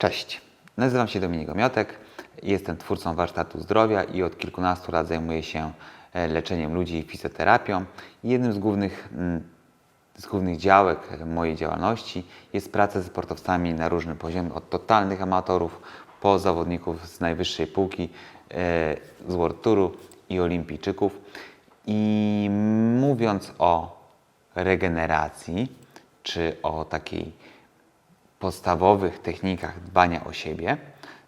Cześć, nazywam się Dominik Miotek, jestem twórcą warsztatu zdrowia i od kilkunastu lat zajmuję się e, leczeniem ludzi i fizjoterapią. Jednym z głównych, mm, z głównych działek mojej działalności jest praca ze sportowcami na różnym poziomie, od totalnych amatorów po zawodników z najwyższej półki, e, z World Touru i olimpijczyków. I mówiąc o regeneracji, czy o takiej podstawowych technikach dbania o siebie,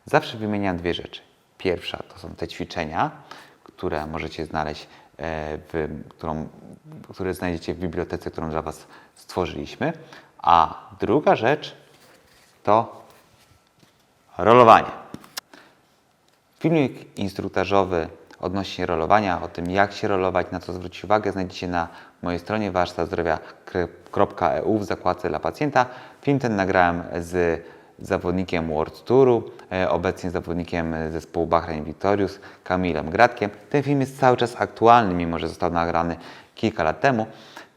zawsze wymieniam dwie rzeczy. Pierwsza to są te ćwiczenia, które możecie znaleźć, e, w, którą, które znajdziecie w bibliotece, którą dla Was stworzyliśmy. A druga rzecz to rolowanie. Filmik instruktażowy odnośnie rolowania, o tym jak się rolować, na co zwrócić uwagę, znajdziecie na mojej stronie warsztatzdrowia.eu w zakładce dla pacjenta. Film ten nagrałem z zawodnikiem World Touru, e, obecnie zawodnikiem zespołu Bahrain Victorious, Kamilem Gradkiem. Ten film jest cały czas aktualny, mimo że został nagrany kilka lat temu.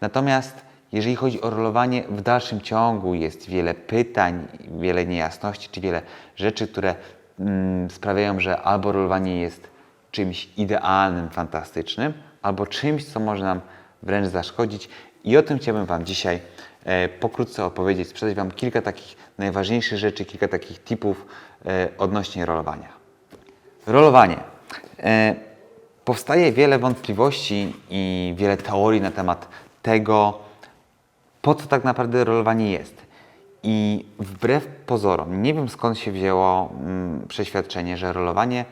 Natomiast jeżeli chodzi o rolowanie, w dalszym ciągu jest wiele pytań, wiele niejasności, czy wiele rzeczy, które mm, sprawiają, że albo rolowanie jest czymś idealnym, fantastycznym, albo czymś, co może nam wręcz zaszkodzić. I o tym chciałbym Wam dzisiaj e, pokrótce opowiedzieć, sprzedać Wam kilka takich najważniejszych rzeczy, kilka takich tipów e, odnośnie rolowania. Rolowanie. E, powstaje wiele wątpliwości i wiele teorii na temat tego, po co tak naprawdę rolowanie jest. I wbrew pozorom, nie wiem skąd się wzięło mm, przeświadczenie, że rolowanie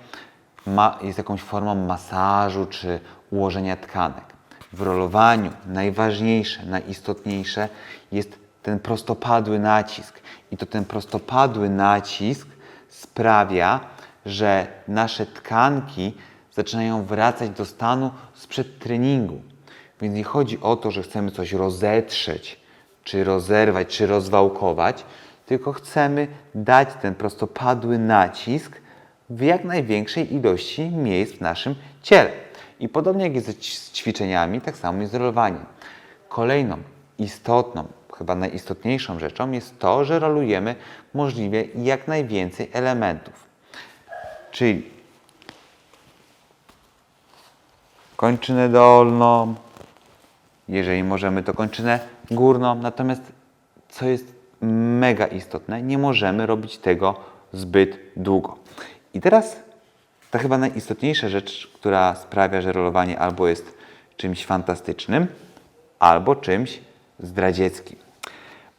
ma, jest jakąś formą masażu czy ułożenia tkanek. W rolowaniu najważniejsze, najistotniejsze jest ten prostopadły nacisk. I to ten prostopadły nacisk sprawia, że nasze tkanki zaczynają wracać do stanu sprzed treningu. Więc nie chodzi o to, że chcemy coś rozetrzeć, czy rozerwać, czy rozwałkować, tylko chcemy dać ten prostopadły nacisk w jak największej ilości miejsc w naszym ciele. I podobnie jak jest z ćwiczeniami, tak samo jest z rolowaniem. Kolejną istotną, chyba najistotniejszą rzeczą jest to, że rolujemy możliwie jak najwięcej elementów. Czyli kończynę dolną, jeżeli możemy, to kończynę górną. Natomiast co jest mega istotne, nie możemy robić tego zbyt długo. I teraz ta chyba najistotniejsza rzecz, która sprawia, że rolowanie albo jest czymś fantastycznym, albo czymś zdradzieckim.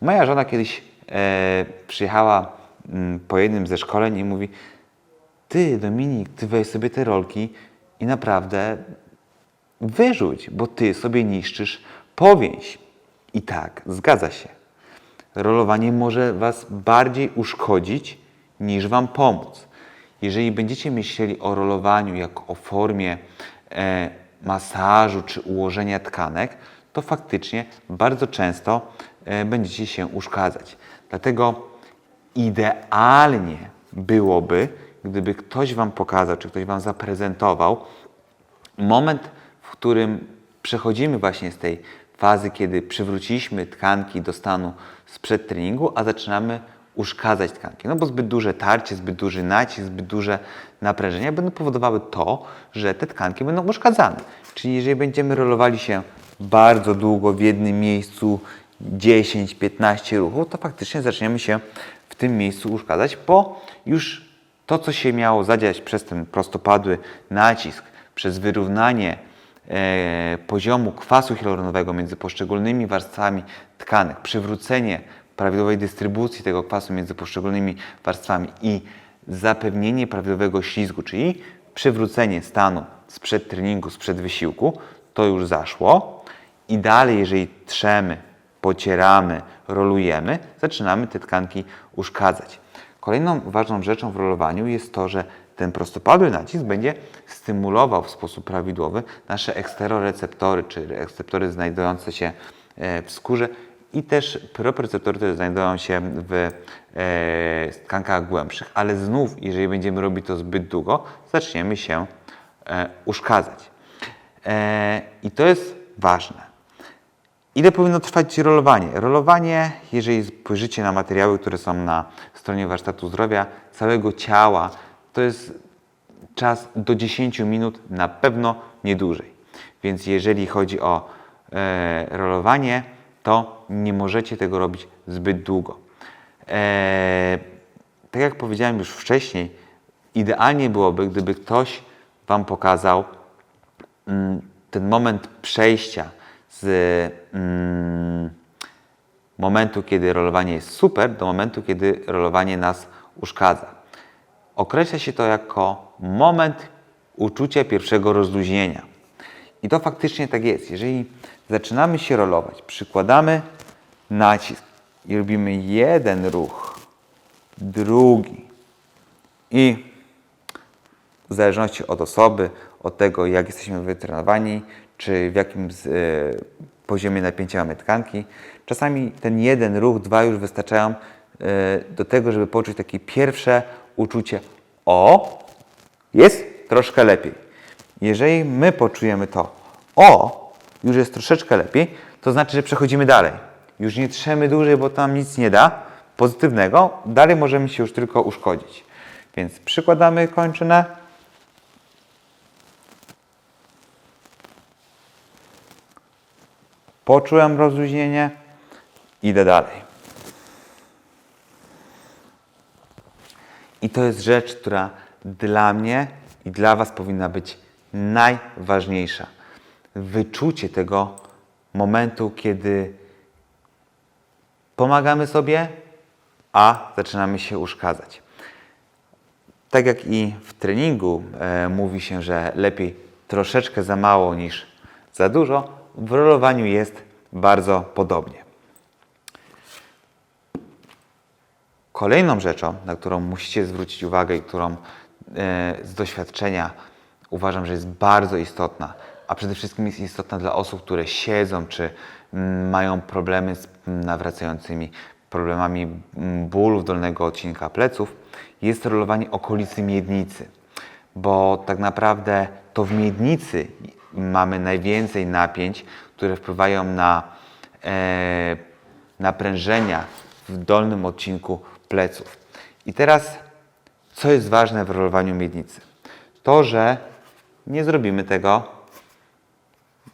Moja żona kiedyś e, przyjechała m, po jednym ze szkoleń i mówi: Ty, Dominik, ty weź sobie te rolki i naprawdę wyrzuć, bo ty sobie niszczysz powięź. I tak, zgadza się. Rolowanie może Was bardziej uszkodzić niż Wam pomóc. Jeżeli będziecie myśleli o rolowaniu jako o formie e, masażu czy ułożenia tkanek, to faktycznie bardzo często e, będziecie się uszkadzać. Dlatego idealnie byłoby, gdyby ktoś Wam pokazał, czy ktoś Wam zaprezentował moment, w którym przechodzimy właśnie z tej fazy, kiedy przywróciliśmy tkanki do stanu sprzed treningu, a zaczynamy uszkadzać tkanki. No bo zbyt duże tarcie, zbyt duży nacisk, zbyt duże naprężenia będą powodowały to, że te tkanki będą uszkadzane. Czyli jeżeli będziemy rolowali się bardzo długo w jednym miejscu 10-15 ruchów, to faktycznie zaczniemy się w tym miejscu uszkadzać, bo już to, co się miało zadziać przez ten prostopadły nacisk, przez wyrównanie e, poziomu kwasu hialuronowego między poszczególnymi warstwami tkanek, przywrócenie prawidłowej dystrybucji tego kwasu między poszczególnymi warstwami i zapewnienie prawidłowego ślizgu, czyli przywrócenie stanu sprzed treningu, sprzed wysiłku, to już zaszło. I dalej, jeżeli trzemy, pocieramy, rolujemy, zaczynamy te tkanki uszkadzać. Kolejną ważną rzeczą w rolowaniu jest to, że ten prostopadły nacisk będzie stymulował w sposób prawidłowy nasze eksteroreceptory, czy receptory znajdujące się e, w skórze i też proprioceptory, znajdują się w e, tkankach głębszych, ale znów, jeżeli będziemy robić to zbyt długo, zaczniemy się e, uszkadzać. E, I to jest ważne. Ile powinno trwać rolowanie? Rolowanie, jeżeli spojrzycie na materiały, które są na stronie Warsztatu Zdrowia, całego ciała, to jest czas do 10 minut, na pewno nie dłużej. Więc jeżeli chodzi o e, rolowanie, to nie możecie tego robić zbyt długo. E, tak jak powiedziałem już wcześniej, idealnie byłoby, gdyby ktoś Wam pokazał mm, ten moment przejścia z mm, momentu, kiedy rolowanie jest super, do momentu, kiedy rolowanie nas uszkadza. Określa się to jako moment uczucia pierwszego rozluźnienia. I to faktycznie tak jest. Jeżeli zaczynamy się rolować, przykładamy nacisk i robimy jeden ruch, drugi i w zależności od osoby, od tego, jak jesteśmy wytrenowani, czy w jakim e, poziomie napięcia mamy tkanki. Czasami ten jeden ruch, dwa już wystarczają e, do tego, żeby poczuć takie pierwsze uczucie o, jest troszkę lepiej. Jeżeli my poczujemy to o, już jest troszeczkę lepiej, to znaczy, że przechodzimy dalej. Już nie trzemy dłużej, bo tam nic nie da pozytywnego. Dalej możemy się już tylko uszkodzić. Więc przykładamy kończynę. Poczułem rozluźnienie, idę dalej. I to jest rzecz, która dla mnie i dla Was powinna być najważniejsza. Wyczucie tego momentu, kiedy pomagamy sobie, a zaczynamy się uszkadzać. Tak jak i w treningu e, mówi się, że lepiej troszeczkę za mało niż za dużo, w rolowaniu jest bardzo podobnie. Kolejną rzeczą, na którą musicie zwrócić uwagę i którą e, z doświadczenia uważam, że jest bardzo istotna, a przede wszystkim jest istotna dla osób, które siedzą czy mm, mają problemy z nawracającymi problemami mm, bólów dolnego odcinka pleców, jest rolowanie okolicy miednicy. Bo tak naprawdę to w miednicy mamy najwięcej napięć, które wpływają na e, naprężenia w dolnym odcinku pleców. I teraz, co jest ważne w rolowaniu miednicy? To, że nie zrobimy tego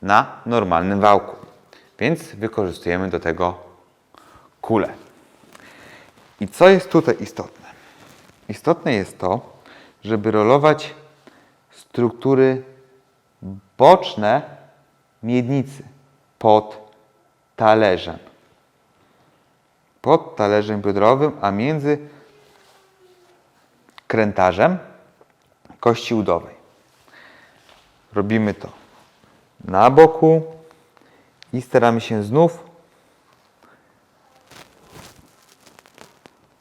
na normalnym wałku. Więc wykorzystujemy do tego kulę. I co jest tutaj istotne? Istotne jest to, żeby rolować struktury boczne miednicy pod talerzem. Pod talerzem biodrowym, a między krętarzem kości udowej. Robimy to na boku i staramy się znów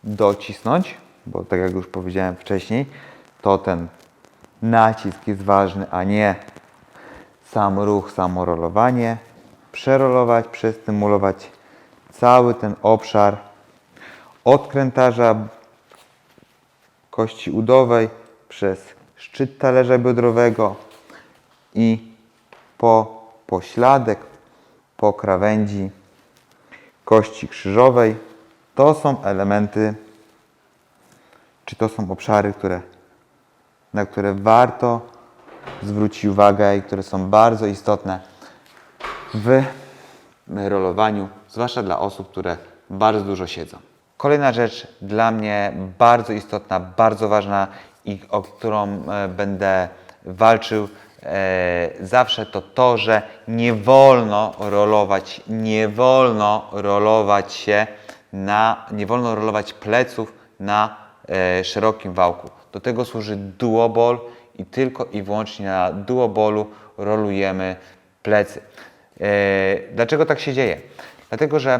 docisnąć, bo tak jak już powiedziałem wcześniej, to ten nacisk jest ważny, a nie sam ruch, samo rolowanie. Przerolować, przestymulować cały ten obszar od krętarza kości udowej przez szczyt talerza biodrowego i po pośladek, po krawędzi kości krzyżowej. To są elementy, czy to są obszary, które, na które warto zwrócić uwagę i które są bardzo istotne w rolowaniu, zwłaszcza dla osób, które bardzo dużo siedzą. Kolejna rzecz dla mnie bardzo istotna, bardzo ważna i o którą e, będę walczył zawsze, to to, że nie wolno rolować, nie wolno rolować się na, nie wolno rolować pleców na e, szerokim wałku. Do tego służy duobol i tylko i wyłącznie na duobolu rolujemy plecy. E, dlaczego tak się dzieje? Dlatego, że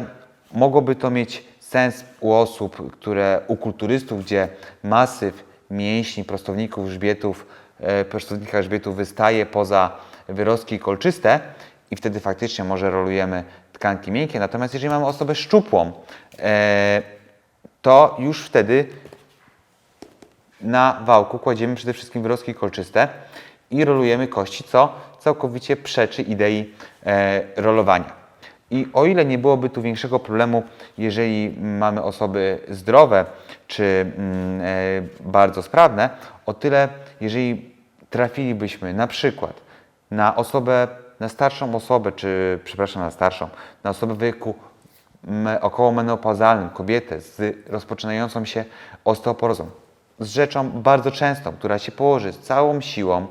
mogłoby to mieć sens u osób, które u kulturystów, gdzie masyw mięśni, prostowników, grzbietów, e, prostownika grzbietu wystaje poza wyrostki kolczyste i wtedy faktycznie może rolujemy tkanki miękkie. Natomiast jeżeli mamy osobę szczupłą, e, to już wtedy na wałku kładziemy przede wszystkim wyrostki kolczyste i rolujemy kości, co całkowicie przeczy idei e, rolowania. I o ile nie byłoby tu większego problemu, jeżeli mamy osoby zdrowe czy mm, e, bardzo sprawne, o tyle, jeżeli trafilibyśmy na przykład na osobę, na starszą osobę, czy przepraszam, na starszą, na osobę w wieku około menopauzalnym, kobietę z rozpoczynającą się osteoporozą, z rzeczą bardzo częstą, która się położy z całą siłą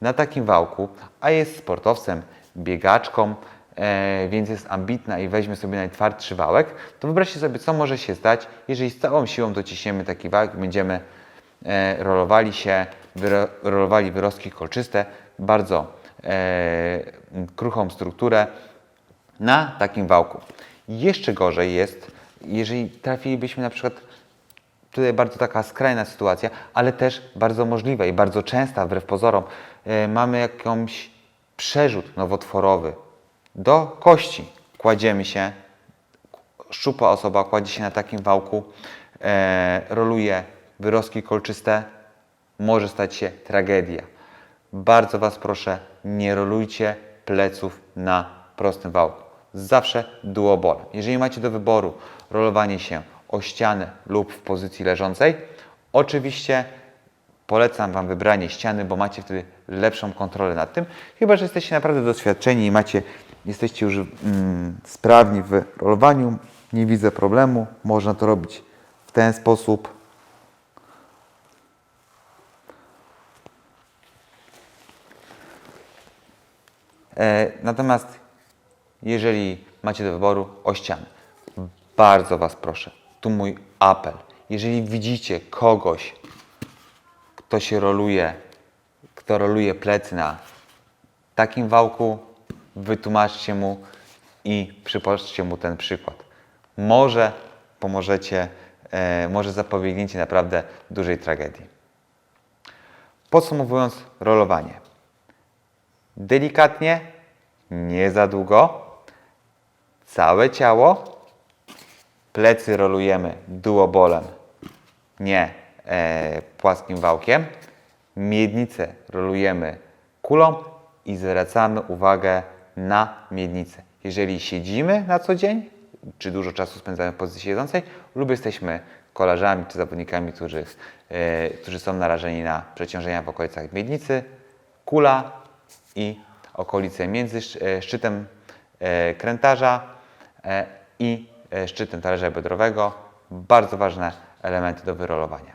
na takim wałku, a jest sportowcem, biegaczką, e, więc jest ambitna i weźmie sobie najtwardszy wałek, to wyobraźcie sobie, co może się stać, jeżeli z całą siłą dociśniemy taki wałek będziemy e, rolowali się, wyro, rolowali wyrostki kolczyste, bardzo e, kruchą strukturę na takim wałku. Jeszcze gorzej jest, jeżeli trafilibyśmy na przykład tutaj bardzo taka skrajna sytuacja, ale też bardzo możliwa i bardzo częsta, wbrew pozorom, e, mamy jakąś przerzut nowotworowy do kości. Kładziemy się, szczupła osoba kładzie się na takim wałku, e, roluje wyrostki kolczyste, może stać się tragedia. Bardzo Was proszę, nie rolujcie pleców na prostym wałku. Zawsze duobolem. Jeżeli macie do wyboru rolowanie się o ścianę lub w pozycji leżącej, oczywiście polecam Wam wybranie ściany, bo macie wtedy lepszą kontrolę nad tym. Chyba, że jesteście naprawdę doświadczeni i macie, jesteście już mm, sprawni w rolowaniu, nie widzę problemu. Można to robić w ten sposób. Natomiast jeżeli macie do wyboru o ścianę, bardzo Was proszę, tu mój apel. Jeżeli widzicie kogoś, kto się roluje, kto roluje plecy na takim wałku, wytłumaczcie mu i przypoczcie mu ten przykład. Może pomożecie, e, może zapobiegniecie naprawdę dużej tragedii. Podsumowując rolowanie. Delikatnie, nie za długo, całe ciało, plecy rolujemy duobolem, nie e, płaskim wałkiem, miednicę rolujemy kulą i zwracamy uwagę na miednicę. Jeżeli siedzimy na co dzień, czy dużo czasu spędzamy w pozycji siedzącej, lub jesteśmy kolarzami czy zawodnikami, którzy, e, którzy są narażeni na przeciążenia w okolicach miednicy, kula i okolice między e, szczytem e, krętarza e, i szczytem talerza biodrowego. Bardzo ważne elementy do wyrolowania.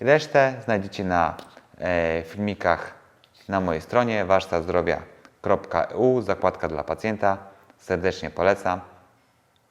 Resztę znajdziecie na filmikach na mojej stronie warsztatzdrowia.eu, zakładka dla pacjenta. Serdecznie polecam.